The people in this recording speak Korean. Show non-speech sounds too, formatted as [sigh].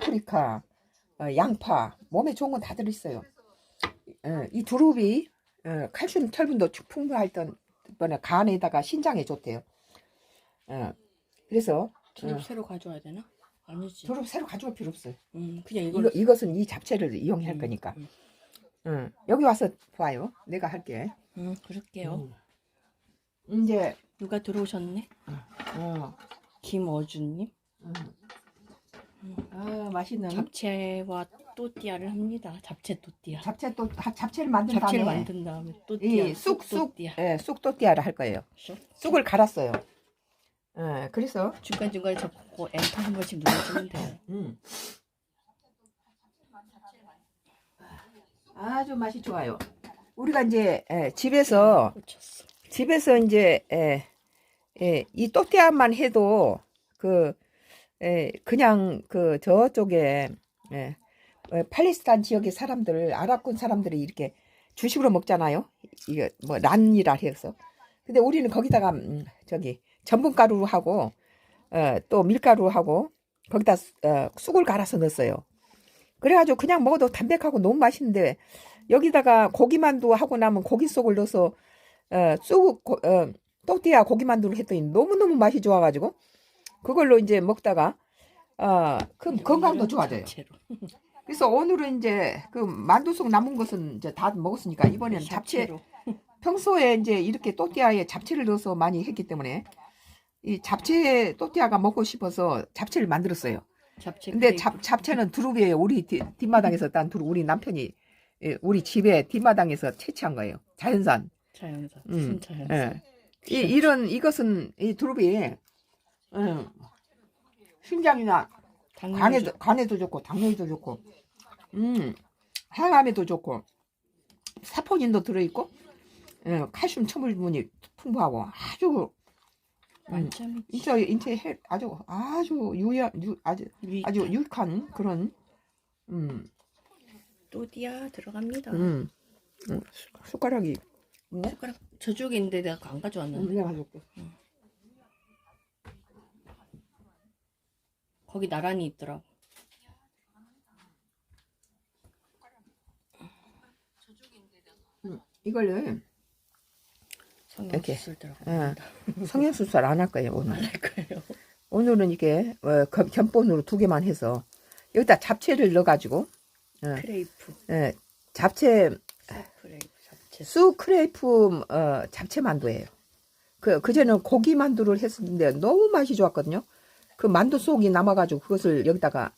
파프리카, 어, 양파, 몸에 좋은 건 다 들어있어요. 어, 이 두릅이 어, 칼슘 철분도 풍부할 던 번에 간에다가 신장에 좋대요. 어, 그래서 두릅 어. 새로 가져와야 되나? 아니지. 두릅 새로 가져올 필요 없어요. 음, 그냥 이거, 이걸 이것은 이 잡채를 이용할 음, 거니까. 음. 응. 여기 와서 봐요. 내가 할게. 음, 그럴게요. 음. 이제 누가 들어오셨네? 어, 김어준님. 음. 아 맛있는 잡채와 또띠아를 합니다. 잡채 또띠아. 잡채 또 하- 잡채를 만든 잡채를 다음에 만든 다음에 또띠아. 이 쑥쑥 또띠아. 예, 쑥 또띠아를 할 거예요. 쑥. 쑥을 갈았어요. 예, 그래서 중간 중간에 접고 엔터 한 번씩 눌러주면 돼요. 음. 아주 맛이 좋아요. 우리가 이제 예, 집에서 꽂혔어. 집에서 이제 예, 예, 이 또띠아만 해도 그 예, 그냥 그 저쪽에 예, 어, 팔레스타인 지역의 사람들 아랍군 사람들이 이렇게 주식으로 먹잖아요. 이게 뭐 란이라 해서. 근데 우리는 거기다가 음, 저기 전분가루 하고 어, 또 밀가루 하고 거기다 어, 쑥을 갈아서 넣었어요. 그래가지고 그냥 먹어도 담백하고 너무 맛있는데 여기다가 고기만두 하고 나면 고기 속을 넣어서 어, 쑥 고, 어, 또띠아 고기만두를 했더니 너무너무 맛이 좋아가지고 그걸로 이제 먹다가 어, 그 건강도 좋아져요. 잡채로. 그래서 오늘은 이제 그 만두 속 남은 것은 이제 다 먹었으니까 이번에는 잡채 잡채로. 평소에 이제 이렇게 또띠아에 잡채를 넣어서 많이 했기 때문에 이 잡채 또띠아가 먹고 싶어서 잡채를 만들었어요. 잡채. 근데. 잡, 잡채는 두릅이에요. 우리 뒤, 뒷마당에서 딴 두릅 우리 남편이 예, 우리 집에 뒷마당에서 채취한 거예요. 자연산. 자연산. 음, 순 자연산. 예. 이, 이런 이것은 이 두릅이 음, 심장이나 당뇨 간에도 간에도 좋고 당뇨에도 좋고. 음 항암에도 좋고. 사포닌도 들어있고. 예, 칼슘 첨불분이 풍부하고 아주 음. 인체 인체 해 아주 아주 유연 유, 아주 위- 아주 유익한 그런 음, 또띠아 들어갑니다. 음, 음 숟가락이 있네. 숟가락 저쪽에 있는데 내가 안 가져왔는데. 음, 내가 가져올게. 거기 나란히 있더라고. 이걸로 이렇게. [laughs] 성형수술 안 할 거예요 오늘. 안 할 거예요. 오늘은 이게 어, 겸- 견본으로 두 개만 해서 여기다 잡채를 넣어가지고 예, 크레이프. 예, 잡채 크레이프 잡채. 수 크레이프 어, 잡채 만두예요. 그 그전에는 고기 만두를 했었는데 너무 맛이 좋았거든요. 그 만두 속이 남아가지고 그것을 여기다가